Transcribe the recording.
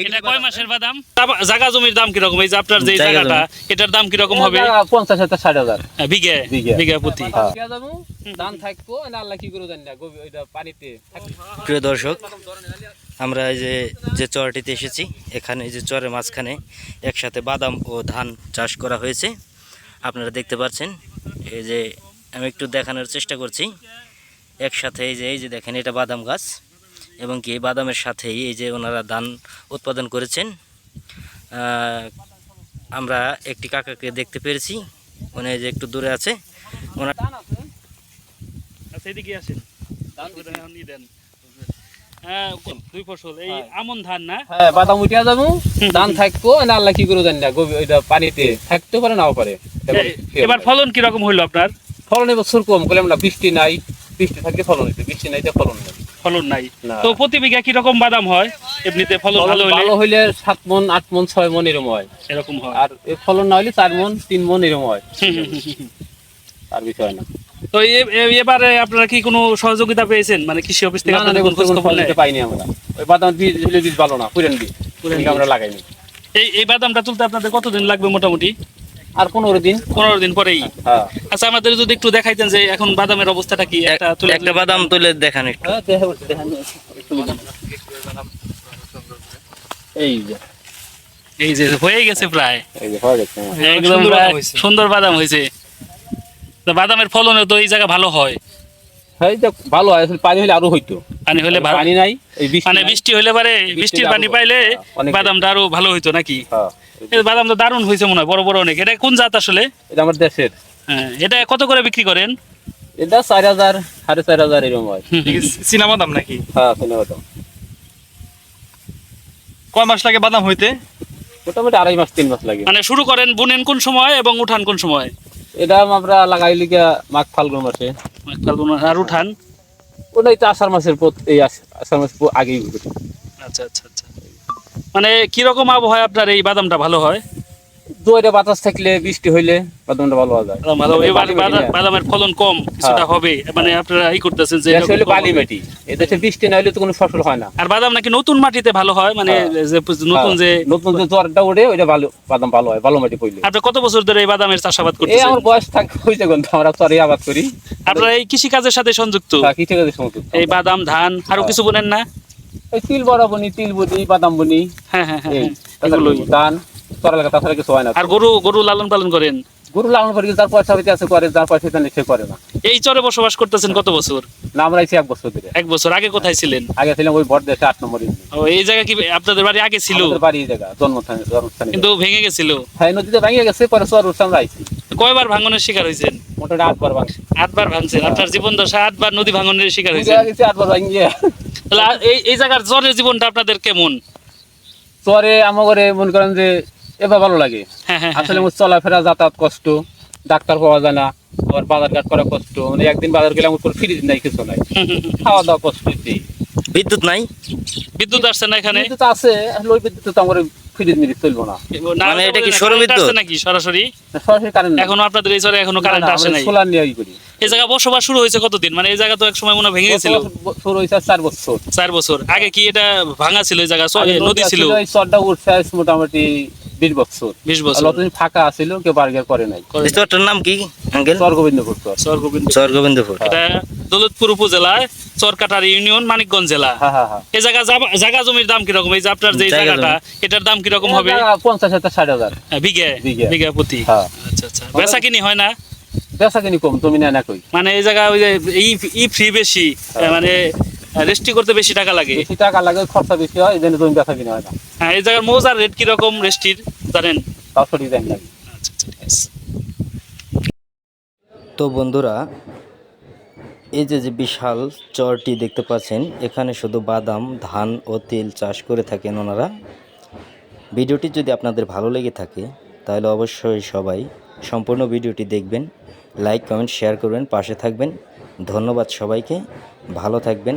এটা কয় মাসের বাদাম? তা- জাগা জমির দাম কীরকম? এই যে আপনার যে জায়গাটা এটার দাম কীরকম হবে? পঞ্চাশ হাজার ষাট হাজার। হ্যাঁ, বিঘে বিঘে। বিঘা প্রতি। হ্যাঁ। থাকব না আল্লাহ কি করে জানি না পানিতে প্রিয় দর্শক আমরা এই যে যে চরটিতে এসেছি এখানে এই যে চরের মাঝখানে একসাথে বাদাম ও ধান চাষ করা হয়েছে। আপনারা দেখতে পাচ্ছেন এই যে আমি একটু দেখানোর চেষ্টা করছি। একসাথে এই যে এই যে দেখেন এটা বাদাম গাছ। এবং কি এই বাদামের সাথেই এই যে ওনারা ধান উৎপাদন করেছেন আহ, আমরা একটি কাকাকে দেখতে পেরেছি। উনি যে একটু দূরে আছে। ওনার আচ্ছা হ্যাঁ, দুই ফসল। এই আমন ধান না? হ্যাঁ বাদাম উঠিয়া যাব। ধান থাকব না আল্লাহ কি করে জানি না পানিতে থাকতে পারে নাও পারে। এবার ফলন কীরকম হইল আপনার? ফলন এবছর কম করলাম না বৃষ্টি নাই বৃষ্টি থাকলে ফলন হইতে বৃষ্টি নাই ফলন নেই। ফলন নাই। তো প্রতি বিঘা কীরকম বাদাম হয়? এমনিতে ফলন ভালো হইলে? ভালো হইলে সাত মন আট মন ছয় মন এরকম হয়। এরকম হয়। আর এ ফলন না হইলে চার মন তিন মন এরকম হয়। আর বিষয় না। তো এবারে আপনারা কি কোনো সহযোগিতা পেয়েছেন? মানে কৃষি অফিস থেকে আপনাদের এবছর খোঁজ কোনো খবর? দিতে পাইনি আমরা। ওই বাদাম বীজ বীজ ভালো না পুরান বীজ। পুরান আমরা। লাগাইনি। এই এই বাদামটা তুলতে আপনাদের কতদিন লাগবে মোটামুটি? আর পনেরো দিন। পনেরো দিন পরেই। হ্যাঁ। আচ্ছা আমাদের যদি একটু দেখাইতেন যে এখন বাদামের অবস্থাটা কি? একটা একটা বাদাম তুলে দেখান একটু। হ্যাঁ। এই যে। এই যে হয়ে গেছে প্রায়। এই যে হয়ে গেছে। একদম সুন্দর বাদাম হয়েছে। তো বাদামের ফলনে তো এই জায়গা ভালো হয়। হ্যাঁ, ভালো হয় পানি হলে আরও হইতো। পানি হলে পানি নাই এই বৃষ্টি মানে বৃষ্টি হলে পারে বৃষ্টির পানি পাইলে বাদামটা আরও ভালো হইতো নাকি? হ্যাঁ, বাদাম তো দারুণ হয়েছে মনে হয় বড় বড় অনেক। এটা কোন জাত আসলে? এটা আমার দেশের। হ্যাঁ এটা কত করে বিক্রি করেন? এটা চার হাজার সাড়ে চার হাজার এরকম হয়। চীনা বাদাম নাকি? হ্যাঁ শুনে হতো কয় মাস লাগে বাদাম হইতে? মোটামুটি আড়াই মাস তিন মাস লাগে। মানে শুরু করেন বুনেন কোন সময় এবং উঠান কোন সময়? এটা আমরা লাগাই লিগা মাঘ ফাল্গুন মাসে। মাঘ ফাল্গুন আর উঠান? ওটাই তো আষাঢ় মাসের পর এই আষ- আষাঢ় মাসের পর আগেই। আচ্ছা আচ্ছা আচ্ছা। মানে কীরকম আবহাওয়া আপনার এই বাদামটা ভালো হয়? জোরে বাতাস থাকলে বৃষ্টি হইলে বাদামটা ভালো এবার না। বাদামের ফলন কম কিছুটা হ্যাঁ। হবে। মানে আপনারা ই করতেছেন যে বালি মাটি। এদেশে বৃষ্টি না হলে তো কোনো ফসল হয় না। আর বাদাম নাকি নতুন মাটিতে ভালো হয়? মানে হ্যাঁ। যে নতুন যে হ্যাঁ, নতুন যে ওঠে ওইটা ভালো বাদাম ভালো হয় ভালো মাটি পড়লে। আপনি কত বছর ধরে এই বাদামের চাষাবাদ এই আমার বয়স থাক কিন্তু আমরা চরে আবাদ করি। আপনারা এই কৃষি কাজের সাথে সংযুক্ত? কি ঠিক আছে সমস্ত এই বাদাম ধান আরও হ্যাঁ। কিছু বোনেন না? এই তিল বড় বনি তিল বনি বাদাম বনি হ্যাঁ হ্যাঁ হ্যাঁ হ্যাঁ, ধান তাছাড়া কিছু হয় না। আর গরু গরু লালন পালন করেন? গরু লালন যার পয়সা হইতে আছে করে যার পয়সা হইতে সে করে না। এই চরে বসবাস করতেছেন কত বছর? না আমরা আইছি এক বছর ধরে। এক বছর। আগে কোথায় ছিলেন? আগে ছিলাম ওই দেশে আট নম্বর ও এই জায়গা কি আপনাদের বাড়ি আগে ছিল? আমাদের বাড়ি এই জায়গা জন্মস্থান জন্মস্থান। কিন্তু ভেঙে গেছিল? হ্যাঁ নদীতে ভেঙে গেছে পরে চর উঠছে আমরা আইছি। কয়বার ভাঙনের শিকার হয়েছেন মোটামুটি আটবার ভাঙছে। আটবার ভাঙছেন। আপনার জীবন দশা আটবার নদী ভাঙনের শিকার হয়েছে আটবার ভাঙিয়ে। তাহলে এই এই জায়গার জ্বরের জীবনটা আপনাদের কেমন? চরে মনে করেন যে এবার ভালো লাগে। হ্যাঁ হ্যাঁ আসলে আমার চলাফেরা যাতায়াত কষ্ট ডাক্তার পাওয়া যায় না আবার বাজার ঘাট করা কষ্ট মানে একদিন বাজার গেলে আমার ফ্রিজ নাই কিছু নাই। খাওয়া দাওয়া কষ্ট। বিদ্যুৎ নাই। বিদ্যুৎ আসছে না এখানে? বিদ্যুৎ আছে ওই বিদ্যুৎ তো আমার ফ্রিজ মিনিট চলবো না। মানে এটা কি কারেন্ট সৌরবিদ্যুৎ? আসছে নাকি সরাসরি? সরাসরি কারেন্ট এখনও আপনাদের এই চরে এখনও কারেন্ট আসে নাই। সোলার নিয়ে করি। এই জায়গা বসবাস শুরু হয়েছে কতদিন? মানে এই জায়গা তো এক সময় মনে হয় ভেঙে গেছিল। শুরু হয়েছে চার বছর। চার বছর। আগে কি এটা ভাঙা ছিল এই জায়গা? নদী ছিল? এই চরটা উঠছে মোটামুটি বিশ বছর। বিশ বছর। যতদিন ফাঁকা আছিল কেউ বার্গের করে নাই। নাম কি আঙ্কেল? চর গোবিন্দপুর চর চর গোবিন্দ চর গোবিন্দপুর এটা দৌলতপুর উপজেলায় চরকাটারি ইউনিয়ন মানিকগঞ্জ জেলা। হ্যাঁ হ্যাঁ হ্যাঁ। এই জায়গা জায়গা জমির দাম কীরকম? এই যে আপনার যে জায়গাটা এটার দাম কীরকম হবে? পঞ্চাশ হাজার ষাট হাজার। বিঘে বিঘে। বিঘা প্রতি। হ্যাঁ। আচ্ছা আচ্ছা। বেচা কিনি হয় না? বেচা কিনি কম তুমি না কই। মানে এই জায়গা ওই যে ই ফ্রি বেশি। মানে রেস্টি করতে বেশি টাকা লাগে। বেশি টাকা লাগে খরচা বেশি হয় এই জন্য তুমি বেচা কিনি হয় না। হ্যাঁ এই জায়গার মৌজার রেট কীরকম রেস্টির জানেন? সঠিক জানি লাগে আচ্ছা ঠিক আছে। তো বন্ধুরা এই যে যে বিশাল চরটি দেখতে পাচ্ছেন এখানে শুধু বাদাম ধান ও তেল চাষ করে থাকেন ওনারা। ভিডিওটি যদি আপনাদের ভালো লেগে থাকে তাহলে অবশ্যই সবাই সম্পূর্ণ ভিডিওটি দেখবেন লাইক কমেন্ট শেয়ার করবেন পাশে থাকবেন। ধন্যবাদ সবাইকে ভালো থাকবেন।